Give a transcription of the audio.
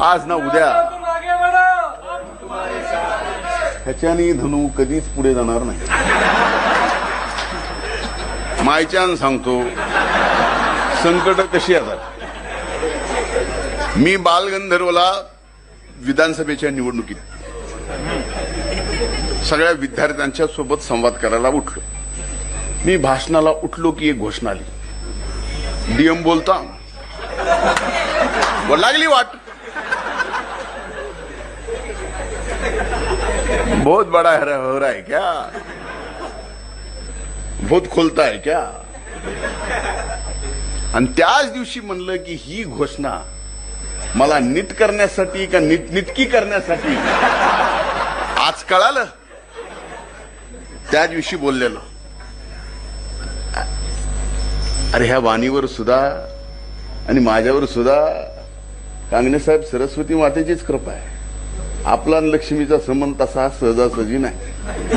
आज ना उद्या. ह्याच्याने धनू कधीच पुढे जाणार नाही. मायच्यान सांगतो संकट कशी येतात? मी बालगंधर्वला विधानसभेच्या निवडणुकीत सगळ्या विद्यार्थ्यांच्या सोबत संवाद करायला उठलो. मी भाषणाला उठलो की एक घोषणा आली. डीएम बोलता. व लागली वाट. बहुत बड़ा है हो रहा है क्या? बहुत खुलता है क्या? आणि त्याच दिवशी म्हणलं की ही घोषणा मला नीट करण्यासाठी का नीट निटकी करण्यासाठी? आज कळालं. त्या दिवशी बोललेलो. अरे ह्या वाणीवर सुद्धा आणि माझ्यावर सुद्धा कांगणे साहेब सरस्वती मातेचीच कृपा आहे. आपला लक्ष्मीचा संबंध तसा सहजासहजी नाही.